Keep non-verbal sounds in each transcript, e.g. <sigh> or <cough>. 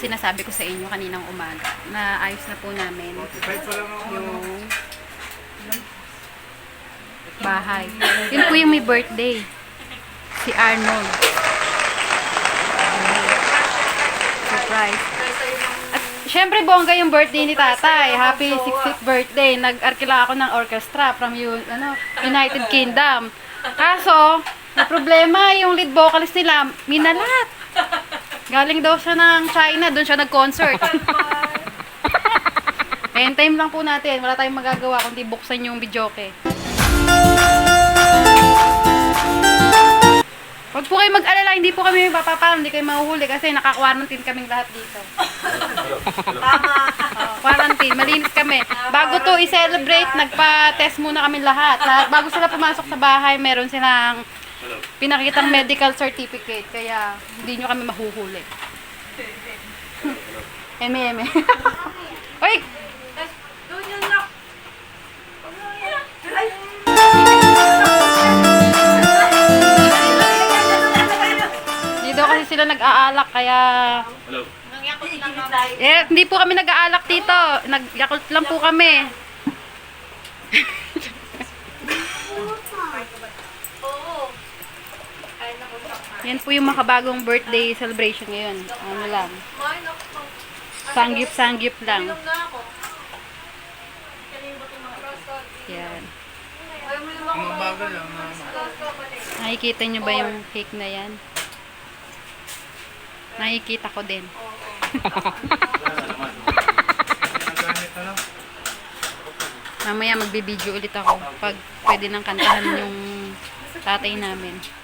sinasabi ko sa inyo kaninang umaga na ayos na po namin yung bahay. Yun po yung may birthday. Si Arnold. Surprise. At syempre bongga yung birthday ni tatay. Happy 60th birthday. Nag-arkila ako ng orchestra from yun, ano, United Kingdom. Kaso, may problema yung lead vocalist nila, minalat. Galing daw siya ng China, doon siya nag-concert. End <laughs> time lang po natin. Wala tayong magagawa kundi buksan yung videoke. Huwag po kayo mag-alala, hindi po kami mapapal, hindi kayo mahuhuli kasi naka-quarantine kaming lahat dito. Tama. quarantine, malinis kami. Bago to i-celebrate, nagpa-test muna kami lahat. lahat. Bago sila pumasok sa bahay, meron silang pinakitang medical certificate. Kaya hindi nyo kami mahuhuli. eme, eme. <laughs> Uy! Dito kasi sila nag-aalak, kaya... Eh, hindi po kami nag-aalak dito. Nag-yakult lang po kami. <laughs> Yan po yung makabagong birthday celebration ngayon. Ano lang. Sanggip-sanggip lang. Yan. Nakikita nyo ba yung cake na yan? Nakikita ko din. Mamaya magbibideo ulit ako pag pwede nang kantahan yung tatay namin.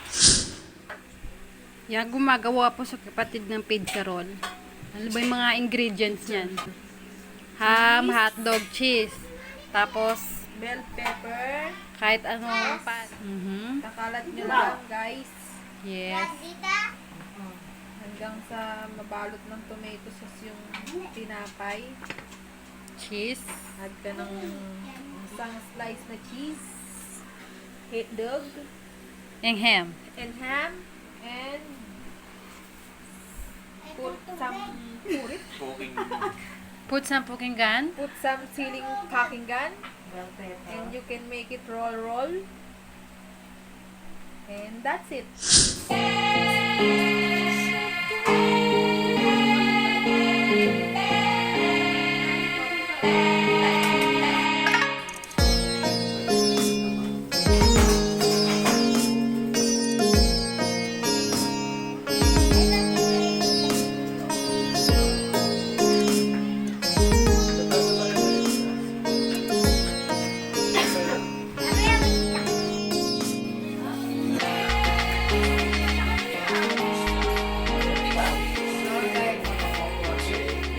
Yan, gumagawa po sa kapatid ng pizza roll. Ano ba yung mga ingredients niyan? Ham, hotdog, cheese. Tapos, Bell pepper. kahit ano pa. Mhm. Kakalat nyo lang, guys. Yes. Hanggang sa mabalot ng tomato sauce yung tinapay. Cheese. Add ka ng isang slice na cheese. Hot dog. Yung ham. And ham. And put some purit. Cooking. Put some cooking <laughs> gun. Put some siling kakingan. And you can make it roll roll. And that's it. <laughs>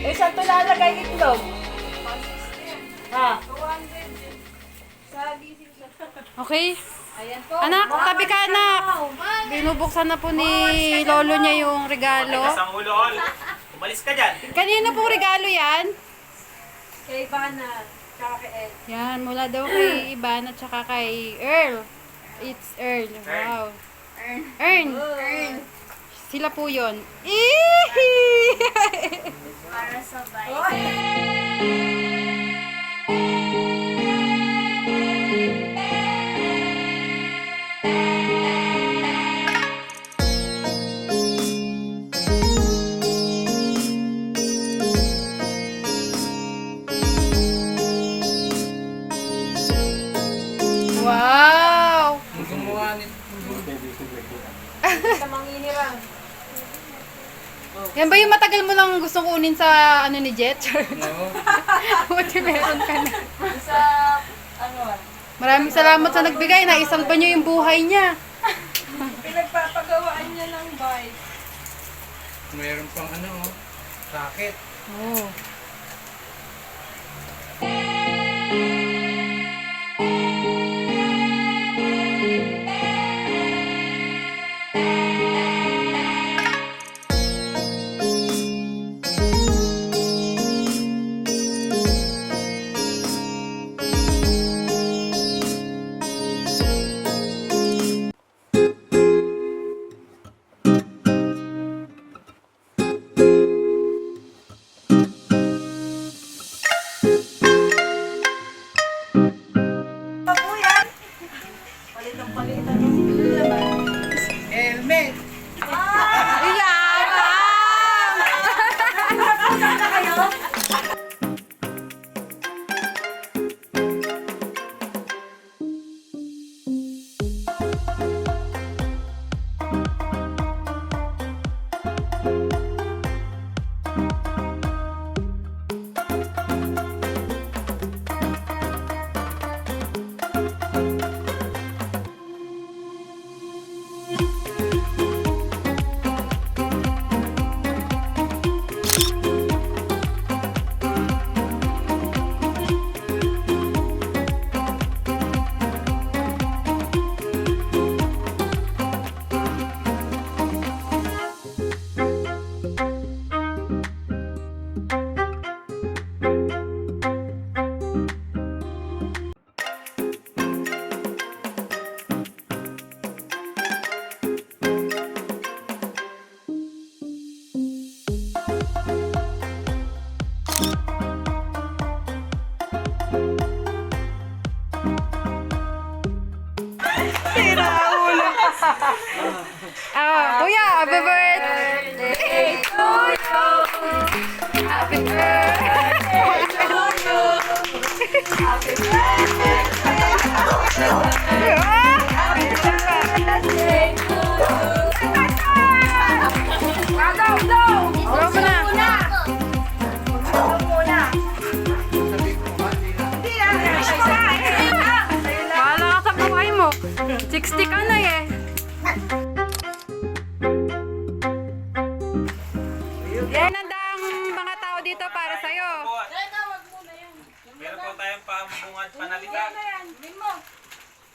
Eh, saan ito lalagay itlog? Ha? Okay. Ayan po. Anak, tabi ka anak. Binubuksan na po ni lolo niya yung regalo. Isang ulo, Ol. Umalis ka dyan. Kanino pong regalo yan? Kay Ivana. Tsaka kay Ed. Yan, mula daw kay <clears throat> Iban at saka kay Earl. It's Earl. Wow. Earn. Earn. Sila po yun. Eehee! wow! Matagal mo lang gustong kunin sa ano ni Jet? No. <laughs> Buti meron ka na. Sa, ano, Maraming salamat sa nagbigay. Naisalba niyo yung buhay niya. pinagpapagawaan niya ng bike. Mayroon pang ano, oh, racket. Oh. 60 ka na eh.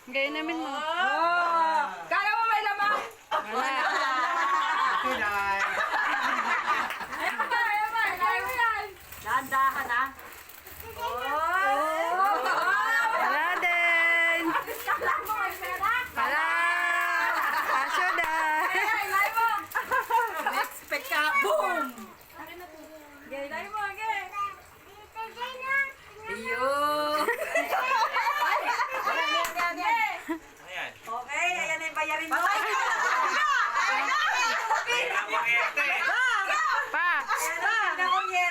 Gaya namin mo. Kala mo may lamang? Wala. Kilay. Kaya mo, kaya mo yan. Dahan-dahan ah. Wala din. Wala. Kasyo din. Expect ka. Boom! Gay, dahil mo, gay. Iyo! Ayan. Okay, ayan na yung bayarin mo. Ang kuryente. Pa.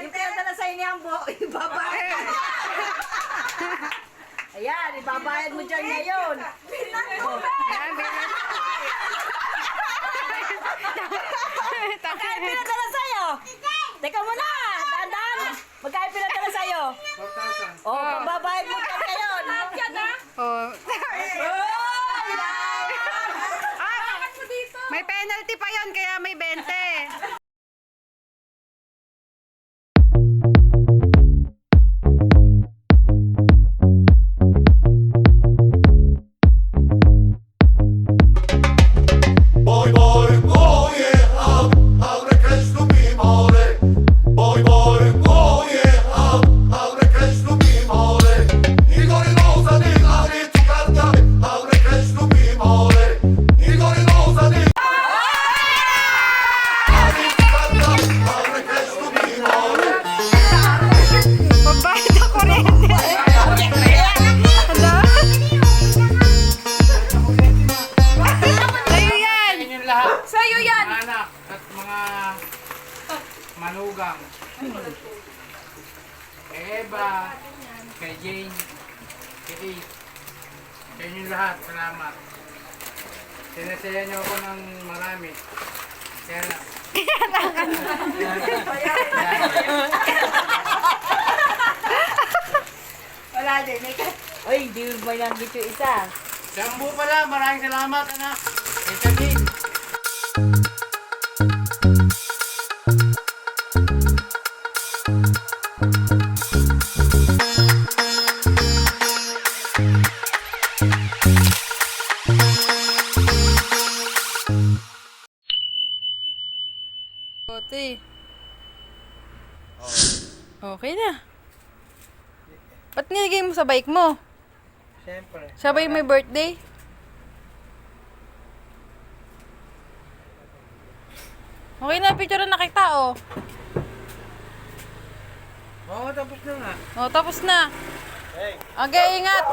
Yung pinadala sa inyo ang buo, <laughs> ibabayad. <laughs> Ayan, ibabayad mo dyan ngayon. Magkano pinadala sa'yo? Teka muna, dahan-dahan. Magkano pinadala sa'yo? 4,000. Oh, pagbabayad mo dyan ngayon. Oh, penalty pa yon kaya may 20. Salamat. Sinasaya niyo ako ng marami. Kaya na. Wala din. May ka... Uy, di mo ba lang dito isa? Jambu pala, maraming salamat anak. Kay Janine. Ba't nilagay mo sa bike mo? Siyempre. Sabay may birthday? Okay na, picture na kita, oh. Oo, tapos na nga. Oh, tapos na. Hey. Okay, ingat.